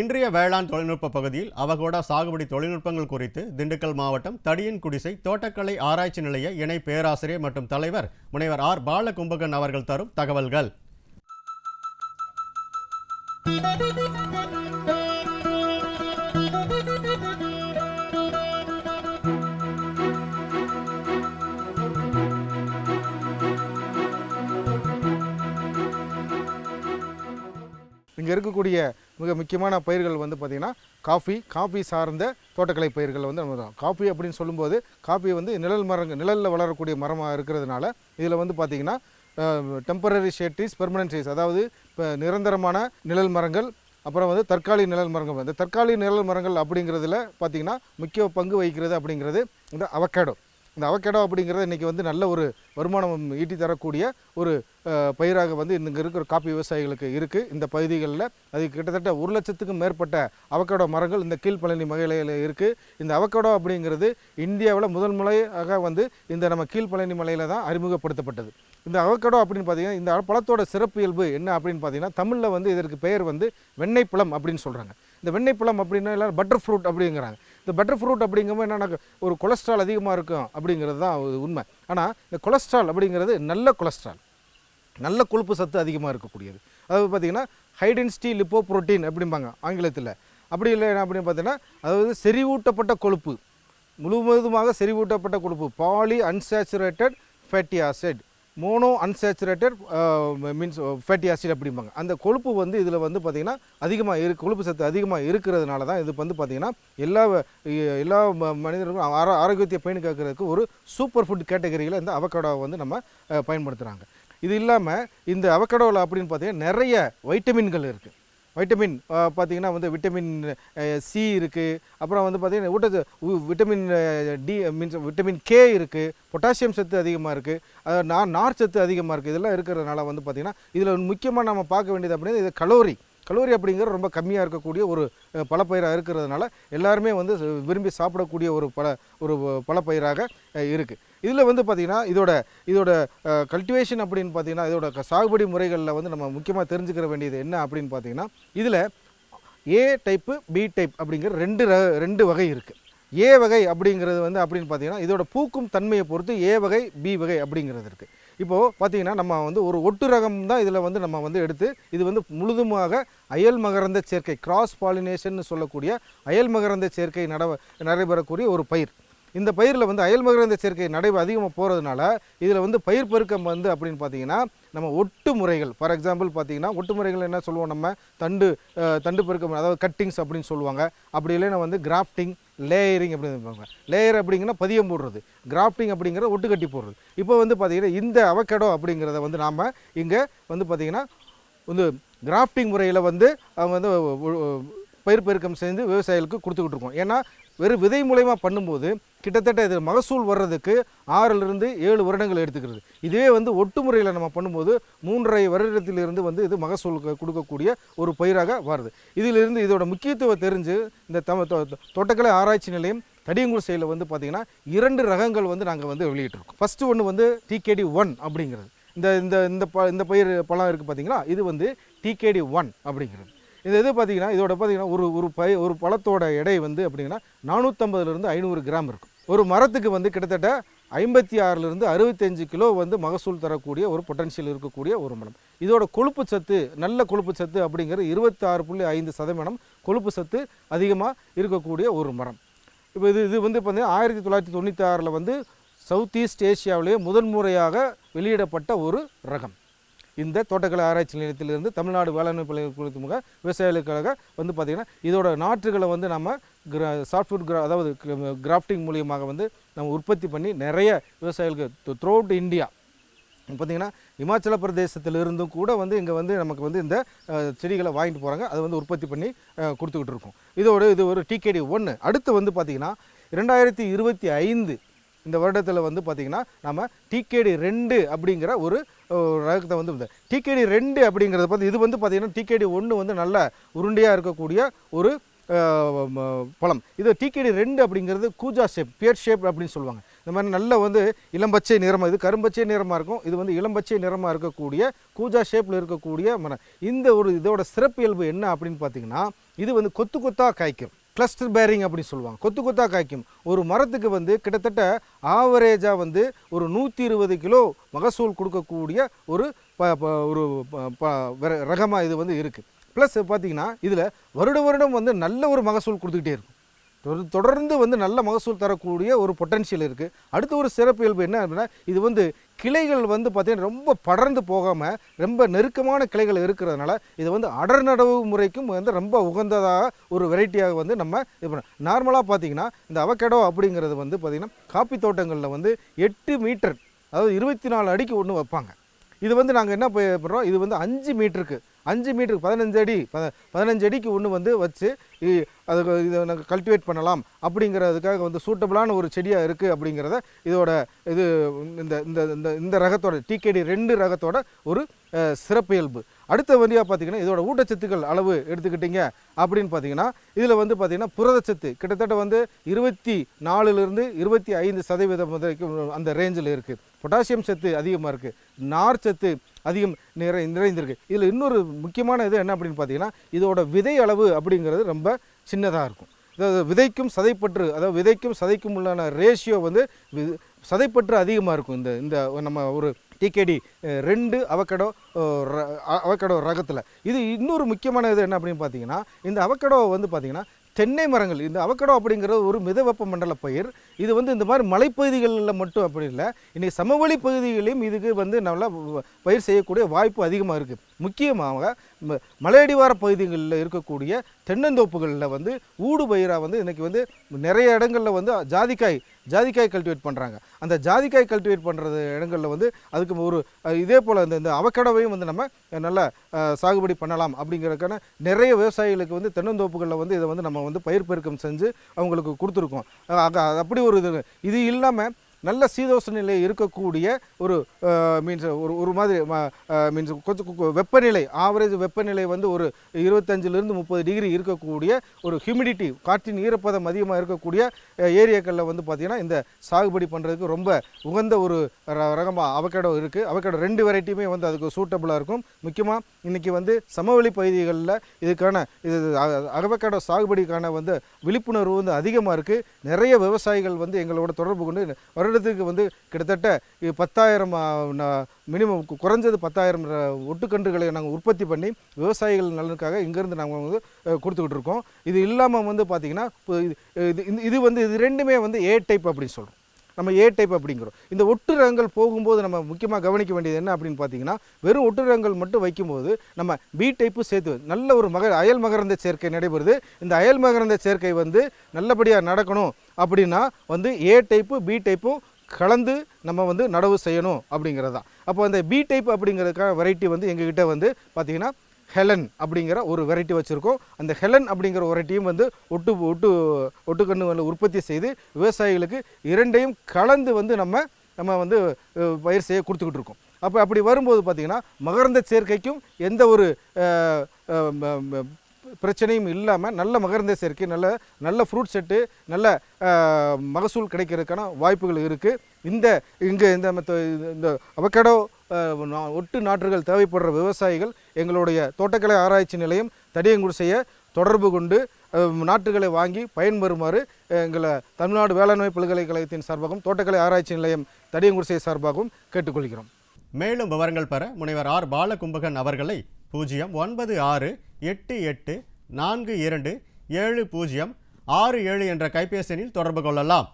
இன்றைய வேளாண் தொழில்நுட்ப பகுதியில் அவகோடா சாகுபடி தொழில்நுட்பங்கள் குறித்து திண்டுக்கல் மாவட்டம் தடியின் குடிசை தோட்டக்கலை ஆராய்ச்சி நிலைய இணை பேராசிரியர் மற்றும் தலைவர் முனைவர் ஆர். பாலகும்பகன் அவர்கள் தரும் தகவல்கள். இங்கே இருக்கக்கூடிய மிக முக்கியமான பயிர்கள் வந்து பார்த்திங்கன்னா காஃபி காஃபி சார்ந்த தோட்டக்கலை பயிர்கள் வந்து நம்ம காஃபி அப்படின்னு சொல்லும்போது காஃபி வந்து நிழல் மரங்கள் நிழலில் வளரக்கூடிய மரமாக இருக்கிறதுனால இதில் வந்து பார்த்திங்கன்னா temporary shade trees permanent trees அதாவது இப்போ நிரந்தரமான நிழல் மரங்கள் அப்புறம் வந்து தற்காலிக நிழல் மரங்கள். இந்த தற்காலிக நிழல் மரங்கள் அப்படிங்கிறதுல பார்த்திங்கன்னா முக்கிய பங்கு வகிக்கிறது அப்படிங்கிறது இந்த அவகேடோ இந்த அவகேடோ அப்படிங்கிறது இன்றைக்கி வந்து நல்ல ஒரு வருமானம் ஈட்டி தரக்கூடிய ஒரு பயிராக வந்து இங்கே இருக்கிற காப்பி விவசாயிகளுக்கு இருக்குது இந்த பகுதிகளில் அது கிட்டத்தட்ட ஒரு லட்சத்துக்கும் மேற்பட்ட அவகேடோ மரங்கள் இந்த கீழ்ப்பழனி மலையில் இருக்குது இந்த அவகேடோ அப்படிங்கிறது இந்தியாவில் முதல் முறையாக வந்து இந்த நம்ம கீழ்ப்பழனி மலையில் தான் அறிமுகப்படுத்தப்பட்டது. இந்த அவகேடோ அப்படின்னு பார்த்தீங்கன்னா இந்த பழத்தோட சிறப்பு இயல்பு என்ன அப்படின்னு பார்த்தீங்கன்னா தமிழில் வந்து இதற்கு பெயர் வந்து வெண்ணெய் பழம் அப்படின்னு சொல்கிறாங்க இந்த வெண்ணெய் பழம் அப்படின்னா எல்லாரும் பட்டர் ஃப்ரூட் அப்படிங்கிறாங்க. இந்த பட்டர் ஃப்ரூட் அப்படிங்கும்போது என்னென்னா ஒரு கொலஸ்ட்ரால் அதிகமாக இருக்கும் அப்படிங்கிறது தான் ஒரு உண்மை. ஆனால் இந்த கொலஸ்ட்ரால் அப்படிங்கிறது நல்ல கொலஸ்ட்ரால் நல்ல கொழுப்பு சத்து அதிகமாக இருக்கக்கூடியது. அதாவது பார்த்தீங்கன்னா ஹைடென்சிட்டி லிப்போ புரோட்டீன் அப்படிம்பாங்க ஆங்கிலத்தில். அப்படி இல்லை என்ன அப்படின்னு பார்த்தீங்கன்னா அதாவது செறிவூட்டப்பட்ட கொழுப்பு. முழுவதுமாக செறிவூட்டப்பட்ட கொழுப்பு. Poly unsaturated fatty acid mono unsaturated means fatty acid அப்படிம்பாங்க. அந்த கொழுப்பு வந்து இதில் வந்து பார்த்திங்கன்னா அதிகமாக இரு கொழுப்பு சத்து அதிகமாக இருக்கிறதுனால தான் இது வந்து பார்த்திங்கன்னா எல்லா எல்லா ம- மனிதர்களுக்கும் ஆரோ ஆரோக்கியத்தை பேணி காக்கிறதுக்கு ஒரு சூப்பர் ஃபுட் கேட்டகரியில் இந்த அவகடாவை வந்து நம்ம பயன்படுத்துகிறாங்க இது இல்லாமல் இந்த அவக்கடோவில் அப்படின்னு பார்த்தீங்கன்னா நிறைய வைட்டமின்கள் இருக்குது வைட்டமின் பார்த்திங்கன்னா பார்த்தீங்கன்னா வந்து விட்டமின் சி இருக்குது அப்புறம் வந்து பார்த்திங்கன்னா ஊட்டத்து vitamin D means vitamin K இருக்குது பொட்டாசியம் சத்து அதிகமாக இருக்குது நான் நார் சத்து அதிகமாக இருக்குது இதெல்லாம் இருக்கிறதுனால வந்து பார்த்திங்கன்னா இதில் முக்கியமாக நம்ம பார்க்க வேண்டியது அப்படின்னா இது கலோரி கலோரி அப்படிங்கிறது ரொம்ப கம்மியாக இருக்கக்கூடிய ஒரு பழப்பயிராக இருக்கிறதுனால எல்லாருமே வந்து விரும்பி சாப்பிடக்கூடிய ஒரு பல ஒரு பழப்பயிராக இருக்குது இதில் வந்து பார்த்திங்கன்னா இதோட இதோட கல்டிவேஷன் அப்படின்னு பார்த்தீங்கன்னா இதோட சாகுபடி முறைகளில் வந்து நம்ம முக்கியமாக தெரிஞ்சுக்கிற வேண்டியது என்ன அப்படின்னு பார்த்தீங்கன்னா இதில் ஏ டைப்பு பி டைப் அப்படிங்கிற ரெண்டு ர ரெண்டு வகை இருக்குது ஏ வகை அப்படிங்கிறது வந்து அப்படின்னு பார்த்தீங்கன்னா இதோட பூக்கும் தன்மையை பொறுத்து ஏ வகை பி வகை அப்படிங்கிறது இருக்குது இப்போது பார்த்தீங்கன்னா நம்ம வந்து ஒரு ஒட்டு ரகம் தான் இதில் வந்து நம்ம வந்து எடுத்து இது வந்து முழுதுமாக அயல் மகரந்த சேர்க்கை கிராஸ் பாலினேஷன் சொல்லக்கூடிய அயல் மகரந்த சேர்க்கை நட நடைபெறக்கூடிய ஒரு பயிர். இந்த பயிரில் வந்து அயல் மகரந்த சேர்க்கை நடைவு அதிகமாக போகிறதுனால இதில் வந்து பயிர் பெருக்கம் வந்து அப்படின்னு பார்த்தீங்கன்னா நம்ம ஒட்டு முறைகள் ஃபார் எக்ஸாம்பிள் பார்த்தீங்கன்னா ஒட்டு முறைகள் என்ன சொல்லுவோம் நம்ம? தண்டு தண்டு பெருக்கம் அதாவது கட்டிங்ஸ் அப்படின்னு சொல்லுவாங்க. அப்படி இல்லைன்னா வந்து கிராஃப்டிங் லேயரிங் அப்படின்னு சொல்லுவாங்க. லேயர் அப்படிங்கன்னா பதியம் போடுறது. கிராஃப்டிங் அப்படிங்கிற ஒட்டு கட்டி போடுறது. இப்போ வந்து பார்த்தீங்கன்னா இந்த அவக்கடோ அப்படிங்கிறத வந்து நாம் இங்கே வந்து பார்த்தீங்கன்னா வந்து கிராஃப்டிங் முறையில் வந்து அவங்க வந்து பயிர் பெருக்கம் சேர்ந்து விவசாயிகளுக்கு கொடுத்துக்கிட்டு இருக்கோம். ஏன்னா வெறும் விதை மூலயமா பண்ணும்போது கிட்டத்தட்ட இது மகசூல் வர்றதுக்கு ஆறிலிருந்து ஏழு வருடங்கள் எடுத்துக்கிறது. இதுவே வந்து ஒட்டு முறையில் நம்ம பண்ணும்போது மூன்றரை வருடத்திலிருந்து வந்து இது மகசூல் கொடுக்கக்கூடிய ஒரு பயிராக வருது இதிலிருந்து இதோட முக்கியத்துவம் தெரிஞ்சு இந்த தம தோ- தோட்டக்கலை ஆராய்ச்சி நிலையம் தடியங்குள் செயலில் வந்து பார்த்திங்கன்னா இரண்டு ரகங்கள் வந்து நாங்கள் வந்து வெளியிட்டிருக்கோம். ஃபஸ்ட்டு ஒன்று வந்து டிகேடி ஒன் அப்படிங்கிறது. இந்த இந்த இந்த ப இந்த பயிர் பழம் இருக்குது பார்த்திங்கன்னா இது வந்து டிகேடி ஒன் அப்படிங்கிறது. இந்த இது பார்த்தீங்கன்னா இதோட பார்த்தீங்கன்னா ஒரு ஒரு பய ஒரு பழத்தோட எடை வந்து அப்படிங்கன்னா நானூற்றம்பதுலேருந்து ஐநூறு கிராம் இருக்கும். ஒரு மரத்துக்கு வந்து கிட்டத்தட்ட ஐம்பத்தி ஆறுலேருந்து அறுபத்தஞ்சு கிலோ வந்து மகசூல் தரக்கூடிய ஒரு பொட்டன்ஷியல் இருக்கக்கூடிய ஒரு மரம். இதோட கொழுப்பு சத்து நல்ல கொழுப்பு சத்து அப்படிங்கிறது இருபத்தாறு புள்ளி ஐந்து சதவீதம் கொழுப்பு சத்து அதிகமாக இருக்கக்கூடிய ஒரு மரம். இப்போ இது இது வந்து பார்த்தீங்கன்னா ஆயிரத்தி தொள்ளாயிரத்தி தொண்ணூற்றி ஆறில் வந்து சவுத் ஈஸ்ட் ஏஷியாவிலேயே முதன்முறையாக வெளியிடப்பட்ட ஒரு ரகம். இந்த தோட்டக்கலை ஆராய்ச்சி நிலையத்திலிருந்து தமிழ்நாடு வேளாண்மை பல்கலைக்கழக விவசாயிகளுக்காக வந்து பார்த்திங்கன்னா இதோட நாற்றுகளை வந்து நம்ம கிரா சாஃப்ட்வேர் கிரா அதாவது கிராஃப்டிங் மூலியமாக வந்து நம்ம உற்பத்தி பண்ணி நிறைய விவசாயிகளுக்கு த்ரூ அவுட் இந்தியா. பார்த்திங்கன்னா இமாச்சல பிரதேசத்திலிருந்தும் கூட வந்து இங்கே வந்து நமக்கு வந்து இந்த செடிகளை வாங்கிட்டு போகிறாங்க அதை வந்து உற்பத்தி பண்ணி கொடுத்துக்கிட்டு இருக்கோம். இதோட இது ஒரு டிகேடி ஒன்று அடுத்து வந்து பார்த்திங்கன்னா ரெண்டாயிரத்தி இருபத்தி ஐந்து இந்த வருடத்தில் வந்து பார்த்திங்கன்னா நம்ம டிகேடி ரெண்டு அப்படிங்கிற ஒரு ரகத்தை வந்து டிகேடி ரெண்டு அப்படிங்கிறது பார்த்து இது வந்து பார்த்திங்கன்னா டிகேடி ஒன்று வந்து நல்ல உருண்டையாக இருக்கக்கூடிய ஒரு பழம். இது டிகேடி ரெண்டு அப்படிங்கிறது கூஜா ஷேப் பியர் ஷேப் அப்படின்னு சொல்லுவாங்க. இந்த மாதிரி நல்ல வந்து இளம்பச்சை நிறமாக இது கரும்பச்சை நிறமாக இருக்கும். இது வந்து இளம்பச்சை நிறமாக இருக்கக்கூடிய கூஜா ஷேப்பில் இருக்கக்கூடிய மரம். இந்த ஒரு இதோட சிறப்பியல்பு என்ன அப்படின்னு பார்த்தீங்கன்னா இது வந்து கொத்து கொத்தாக காய்க்கும். கிளஸ்டர் பேரிங் அப்படின்னு சொல்லுவாங்க. கொத்து கொத்தாக காய்க்கும். ஒரு மரத்துக்கு வந்து கிட்டத்தட்ட ஆவரேஜாக வந்து ஒரு நூற்றி இருபது கிலோ மகசூல் கொடுக்கக்கூடிய ஒரு ப ப- ஒரு ரகமாக இது வந்து இருக்குது ப்ளஸ் பார்த்தீங்கன்னா இதில் வருட வருடம் வந்து நல்ல ஒரு மகசூல் கொடுத்துக்கிட்டே இருக்கும். தொடர்ந்து வந்து நல்ல மகசூல் தரக்கூடிய ஒரு பொட்டன்ஷியல் இருக்குது அடுத்த ஒரு சிறப்பியல்பு என்ன அப்படின்னா இது வந்து கிளைகள் வந்து பார்த்திங்கன்னா ரொம்ப படர்ந்து போகாமல் ரொம்ப நெருக்கமான கிளைகள் இருக்கிறதுனால இது வந்து அடர் நடவு முறைக்கும் வந்து ரொம்ப உகந்ததாக ஒரு வெரைட்டியாக வந்து நம்ம இது நார்மலாக பார்த்திங்கன்னா இந்த அவகேடோ அப்படிங்கிறது வந்து பார்த்திங்கன்னா காப்பி தோட்டங்களில் வந்து எட்டு மீட்டர் அதாவது இருபத்தி நாலு அடிக்கு ஒன்று வைப்பாங்க. இது வந்து நாங்கள் என்ன பண்ணுறோம் இது வந்து அஞ்சு மீட்டருக்கு அஞ்சு மீட்டருக்கு பதினஞ்சு அடி ப பதினஞ்சு அடிக்கு ஒன்று வந்து வச்சு அது அதுக்கு இதை நாங்கள் கல்டிவேட் பண்ணலாம். அப்படிங்கிறதுக்காக வந்து சூட்டபிளான ஒரு செடியாக இருக்குது அப்படிங்கிறத இதோட இது இந்த இந்த இந்த இந்த ரகத்தோட டிகேடி ரெண்டு ரகத்தோட ஒரு சிறப்பியல்பு. அடுத்த வழியாக பார்த்தீங்கன்னா இதோட ஊட்டச்சத்துக்கள் அளவு எடுத்துக்கிட்டிங்க அப்படின்னு பார்த்தீங்கன்னா இதில் வந்து பார்த்திங்கன்னா புரதச்சத்து கிட்டத்தட்ட வந்து இருபத்தி நாலுலேருந்து இருபத்தி ஐந்து சதவீதம் வரைக்கும் அந்த ரேஞ்சில் இருக்குது பொட்டாசியம் சத்து அதிகமாக இருக்குது நார் சத்து அதிகம் நிறை நிறைந்திருக்கு. இதில் இன்னொரு முக்கியமான இது என்ன அப்படின்னு பார்த்தீங்கன்னா இதோட விதை அளவு அப்படிங்கிறது ரொம்ப சின்னதாக இருக்கும். அதாவது விதைக்கும் சதைப்பற்று அதாவது விதைக்கும் சதைக்கும் உள்ளான ரேஷியோ வந்து வி- சதைப்பற்று அதிகமாக இருக்கும். இந்த இந்த நம்ம ஒரு டிகேடி ரெண்டு அவக்கடோ அவக்கடோ ரகத்தில். இது இன்னொரு முக்கியமான இது என்ன அப்படின்னு பார்த்தீங்கன்னா இந்த அவக்கடோ வந்து பார்த்தீங்கன்னா தென்னை மரங்கள். இந்த அவக்கடோ அப்படிங்கிறது ஒரு மிதவெப்ப மண்டல பயிர். இது வந்து இந்த மாதிரி மலைப்பகுதிகளில் மட்டும் அப்படி இல்லை இன்றைக்கி சமவெளி பகுதிகளையும் இதுக்கு வந்து நல்லா பயிர் செய்யக்கூடிய வாய்ப்பு அதிகமாக இருக்குது முக்கியமாக மலையடிவார பகுதிகளில் இருக்கக்கூடிய தென்னந்தோப்புகளில் வந்து ஊடு பயிராக வந்து இன்றைக்கி வந்து நிறைய இடங்களில் வந்து ஜாதிக்காய் ஜாதிக்காய் கல்டிவேட் பண்ணுறாங்க அந்த ஜாதிக்காய் கல்டிவேட் பண்ணுறது இடங்களில் வந்து அதுக்கு ஒரு இதே போல் இந்த இந்த அவக்கடவையும் வந்து நம்ம நல்லா சாகுபடி பண்ணலாம் அப்படிங்கிறதுக்கான நிறைய விவசாயிகளுக்கு வந்து தென்னந்தோப்புகளில் வந்து இதை வந்து நம்ம வந்து பயிர் பெருக்கம் செஞ்சு அவங்களுக்கு கொடுத்துருக்கோம். அது அப்படி ஒரு இது இது இல்லாமல் நல்ல சீதோஷ நிலை இருக்கக்கூடிய ஒரு மீன்ஸ் ஒரு ஒரு மாதிரி மீன்ஸ் கொஞ்சம் வெப்பநிலை ஆவரேஜ் வெப்பநிலை வந்து ஒரு இருபத்தஞ்சிலிருந்து முப்பது டிகிரி இருக்கக்கூடிய ஒரு ஹியூமிடிட்டி காற்றின் ஈரப்பதம் அதிகமாக இருக்கக்கூடிய ஏரியாக்களில் வந்து பார்த்திங்கன்னா இந்த சாகுபடி பண்ணுறதுக்கு ரொம்ப உகந்த ஒரு ர- ரகமாக அவகேடோ இருக்குது அவகேடோ ரெண்டு வெரைட்டியுமே வந்து அதுக்கு சூட்டபுளாக இருக்கும். முக்கியமாக இன்றைக்கி வந்து சமவெளி பகுதிகளில் இதுக்கான இது அவகேடோ சாகுபடிக்கான வந்து விழிப்புணர்வு வந்து அதிகமாக இருக்குது நிறைய விவசாயிகள் வந்து எங்களோட தொடர்பு கொண்டு வருடத்துக்கு வந்து கிட்டத்தட்ட பத்தாயிரம் மினிமம் குறைஞ்சது பத்தாயிரம் ஒட்டுக்கன்றுகளை நாங்கள் உற்பத்தி பண்ணி விவசாயிகள் நலனுக்காக இங்கேருந்து நாங்கள் வந்து கொடுத்துக்கிட்டு இருக்கோம். இது இல்லாமல் வந்து பார்த்திங்கன்னா இப்போ இது இது- இது வந்து இது ரெண்டுமே வந்து ஏ டைப் அப்படின்னு சொல்கிறோம் நம்ம ஏ டைப் அப்படிங்கிறோம். இந்த ஒட்டு ரகங்கள் போகும்போது நம்ம முக்கியமாக கவனிக்க வேண்டியது என்ன அப்படின்னு பார்த்தீங்கன்னா வெறும் ஒட்டு ரகங்கள் மட்டும் வைக்கும்போது நம்ம பி டைப்பு சேர்த்து நல்ல ஒரு மக அயல் மகரந்த சேர்க்கை நடைபெறுது. இந்த அயல் மகரந்த சேர்க்கை வந்து நல்லபடியாக நடக்கணும் அப்படின்னா வந்து ஏ டைப்பு பி டைப்பும் கலந்து நம்ம வந்து நடவு செய்யணும் அப்படிங்கிறது தான் அப்போ அந்த பி டைப் அப்படிங்கிறதுக்கான வெரைட்டி வந்து எங்ககிட்ட வந்து பார்த்திங்கன்னா ஹெலன் அப்படிங்கிற ஒரு வெரைட்டி வச்சுருக்கோம். அந்த ஹெலன் அப்படிங்கிற வெரைட்டியும் வந்து ஒட்டு ஒட்டு ஒட்டுக்கண்ணு உற்பத்தி செய்து விவசாயிகளுக்கு இரண்டையும் கலந்து வந்து நம்ம நம்ம வந்து பயிர் செய்ய கொடுத்துக்கிட்டு இருக்கோம். அப்போ அப்படி வரும்போது பார்த்திங்கன்னா மகரந்த சேர்க்கைக்கும் எந்த ஒரு பிரச்சனையும் இல்லாமல் நல்ல மகரந்த சேர்க்கை நல்ல நல்ல ஃப்ரூட் செட்டு நல்ல மகசூல் கிடைக்கிறதுக்கான வாய்ப்புகள் இருக்குது இந்த இங்கே இந்த இந்த அவக்கடோ ஒட்டு நாற்றுகள் தேவைப்படுற விவசாயிகள் எங்களுடைய தோட்டக்கலை ஆராய்ச்சி நிலையம் தடியங்குடிசைய தொடர்பு கொண்டு நாற்றுகளை வாங்கி பயன்பெறுமாறு எங்களை தமிழ்நாடு வேளாண்மை பல்கலைக்கழகத்தின் சார்பாகவும் தோட்டக்கலை ஆராய்ச்சி நிலையம் தடியங்குடிசை சார்பாகவும் கேட்டுக்கொள்கிறோம். மேலும் விவரங்கள் பெற முனைவர் ஆர். பாலகும்பகன் அவர்களை பூஜ்ஜியம் ஒன்பது ஆறு எட்டு எட்டு நான்கு இரண்டு ஏழு பூஜ்ஜியம் ஆறு ஏழு என்ற கைபேசி எண்ணில் தொடர்பு கொள்ளலாம்.